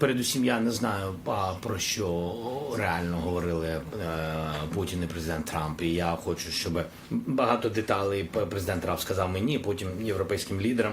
Передусім, я не знаю про що реально говорили е, Путін і президент Трамп. І я хочу, щоб багато деталей президент Трамп сказав мені, потім європейським лідерам.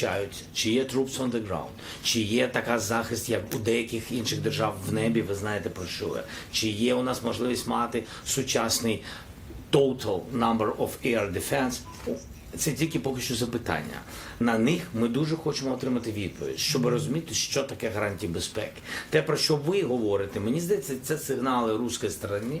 підключають, чи є troops on the ground, чи є така захист, як у деяких інших держав в небі. Ви знаєте про що я. Чи є у нас можливість мати сучасний total number of air defense. Це тільки поки що запитання. На них ми дуже хочемо отримати відповідь, щоб розуміти, що таке гарантії безпеки. Те, про що ви говорите, мені здається, це сигнали руської сторони,